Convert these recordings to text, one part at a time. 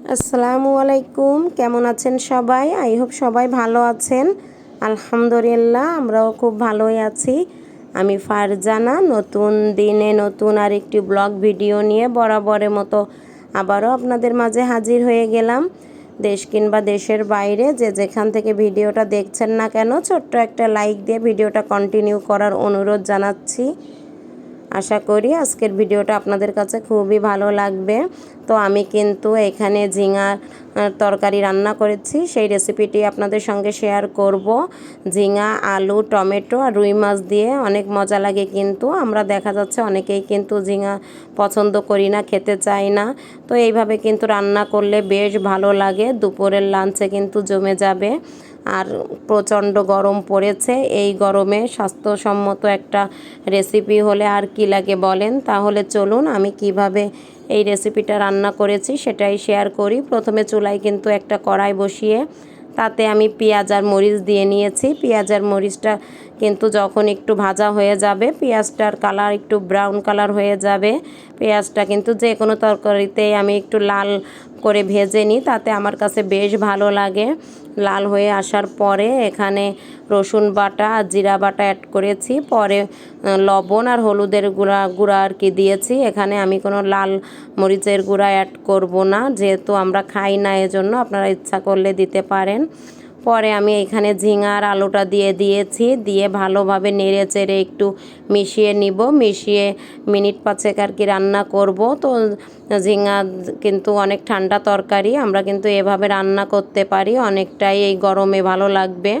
আসসালামু আলাইকুম। কেমন আছেন সবাই? আই হোপ সবাই ভালো আছেন। আলহামদুলিল্লাহ, আমরাও খুব ভালোই আছি। আমি ফারজানা, নতুন দিনে নতুন আর একটি ব্লগ ভিডিও নিয়ে বরাবরের মতো আবারও আপনাদের মাঝে হাজির হয়ে গেলাম। দেশ কিংবা দেশের বাইরে যে যেখান থেকে ভিডিওটা দেখছেন না কেন, ছোট্ট একটা লাইক দিয়ে ভিডিওটা কন্টিনিউ করার অনুরোধ জানাচ্ছি। আশা করি আজকের ভিডিওটা আপনাদের কাছে খুবই ভালো লাগবে। তো আমি কিন্তু এখানে ঝিঙার তরকারি রান্না করেছি। সেই রেসিপিটি আপনাদের সঙ্গে শেয়ার করব। ঝিঙা, আলু, টমেটো আর রুই মাছ দিয়ে অনেক মজা লাগে কিন্তু। আমরা দেখা যাচ্ছে অনেকেই কিন্তু ঝিঙা পছন্দ করি না, খেতে চাই না। তো এইভাবে কিন্তু রান্না করলে বেশ ভালো লাগে। দুপুরের লাঞ্চে কিন্তু জমে যাবে। আর প্রচণ্ড গরম পড়েছে। এই গরমে স্বাস্থ্যসম্মত একটা রেসিপি হলে আর কি লাগে বলেন? তাহলে চলুন আমি কীভাবে এই রেসিপিটা রান্না করেছি সেটাই শেয়ার করি। প্রথমে চুলায় কিন্তু একটা কড়াই বসিয়ে তাতে আমি পেঁয়াজ আর মরিচ দিয়ে নিয়েছি। পেঁয়াজ আর মরিচটা কিন্তু যখন একটু ভাজা হয়ে যাবে, পেঁয়াজটার কালার একটু ব্রাউন কালার হয়ে যাবে, পেঁয়াজটা কিন্তু যে কোনো তরকারিতেই আমি একটু লাল করে ভেজে নিই, তাতে আমার কাছে বেশ ভালো লাগে। লাল হয়ে আসার পরে এখানে রসুন বাটা আর জিরা বাটা অ্যাড করেছি। পরে লবণ আর হলুদের গুঁড়া গুঁড়া আর কি দিয়েছি। এখানে আমি কোনো লাল মরিচের গুঁড়া অ্যাড করব না, যেহেতু আমরা খাই না, এজন্য আপনারা ইচ্ছা করলে দিতে পারেন। পরে আমি এখানে ঝিঙার আলুটা দিয়ে দিয়েছি, দিয়ে ভালোভাবে নেড়ে চেড়ে একটু মিশিয়ে নিব। মিশিয়ে মিনিট পাঁচেক আর কি রান্না করব। তো ঝিঙা কিন্তু অনেক ঠান্ডা তরকারি, আমরা কিন্তু এভাবে রান্না করতে পারি, অনেকটাই এই গরমে ভালো লাগবে।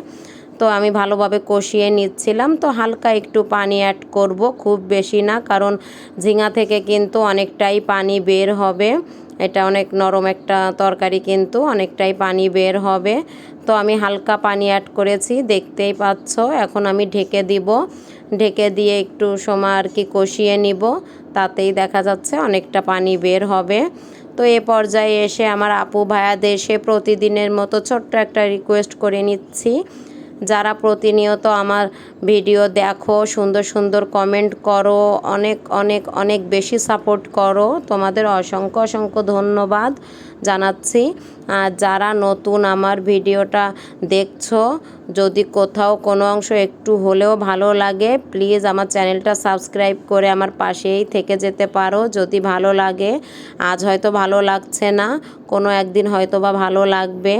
তো আমি ভালোভাবে কষিয়ে নিচ্ছিলাম। তো হালকা একটু পানি অ্যাড করব, খুব বেশি না, কারণ ঝিঙা থেকে কিন্তু অনেকটাই পানি বের হবে। এটা অনেক নরম একটা তরকারি কিন্তু, অনেকটাই পানি বের হবে। তো আমি হালকা পানি অ্যাড করেছি, দেখতেই পাচ্ছ, এখন আমি ঢেকে দিব। ঢেকে দিয়ে একটু সময় আর কি কষিয়ে নিব, তাতেই দেখা যাচ্ছে অনেকটা পানি বের হবে। তো এ পর্যায়ে এসে আমার আপু ভায়া দেশে প্রতিদিনের মতো ছোট্ট একটা রিকোয়েস্ট করে নিচ্ছি। যারা প্রতিনিয়ত আমার ভিডিও দেখো, সুন্দর সুন্দর কমেন্ট করো, অনেক অনেক অনেক বেশি সাপোর্ট করো, তোমাদের অসংখ্য অসংখ্য ধন্যবাদ। জানাচ্ছি। আর যারা নতুন আমার ভিডিওটা দেখছ, যদি কোথাও কোনো অংশ একটু হলেও ভালো লাগে, প্লিজ আমার চ্যানেলটা সাবস্ক্রাইব করে আমার পাশেই থেকে যেতে পারো, যদি ভালো লাগে। আজ হয়তো ভালো লাগছে না, কোনো একদিন হয়তো বা ভালো লাগবে।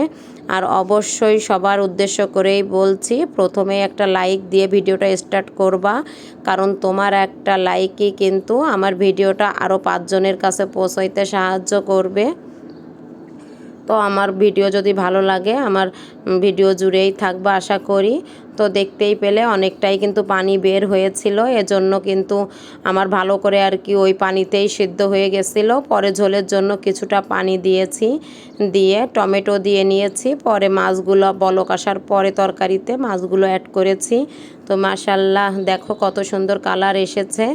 আর অবশ্যই সবার উদ্দেশ্য করেই বলছি প্রথমে একটা লাইক দিয়ে ভিডিওটা স্টার্ট করবা, কারণ তোমার একটা লাইকই কিন্তু আমার ভিডিওটা আরও পাঁচজনের কাছে পৌঁছাইতে সাহায্য করবে। তো আমার ভিডিও যদি ভালো লাগে আমার ভিডিও জুড়েই থাকবে আশা করি। তো দেখতেই পেলে অনেকটাই কিন্তু পানি বের হয়েছিল। এজন্য কিন্তু আমার ভালো করে আর কি ওই পানিতেই সিদ্ধ হয়ে গেছিল। পরে ঝোলের জন্য কিছুটা পানি দিয়েছি, দিয়ে টমেটো দিয়ে নিয়েছি। পরে মাছগুলো বলক আসার পরে তরকারিতে মাছগুলো অ্যাড করেছি। তো মাশাল্লাহ দেখো কত সুন্দর কালার এসেছে।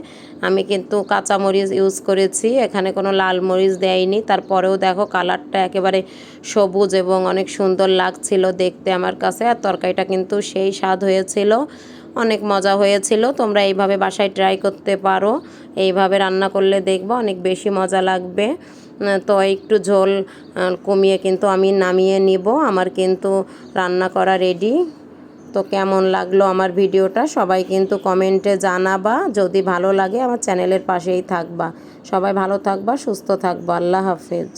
আমি কিন্তু কাঁচা মরিচ ইউজ করেছি, এখানে কোনো লাল মরিচ দেয়নি। তারপরেও দেখো কালারটা একেবারে সবুজ এবং অনেক সুন্দর লাগছিল দেখতে আমার কাছে। আর তরকারিটা কিন্তু সেই স্বাদ হয়েছিল, অনেক মজা হয়েছিল। তোমরা এইভাবে বাসায় ট্রাই করতে পারো। এইভাবে রান্না করলে দেখব অনেক বেশি মজা লাগবে। তো একটু ঝোল কমিয়ে কিন্তু আমি নামিয়ে নিব। আমার কিন্তু রান্না করা রেডি তো কেমন লাগল আমার ভিডিওটা সবাই কিন্তু কমেন্টে জানাবা। যদি ভালো লাগে আমার চ্যানেলের পাশেই থাকবা। সবাই ভালো থাকবা, সুস্থ থাকবা। আল্লাহ হাফেজ।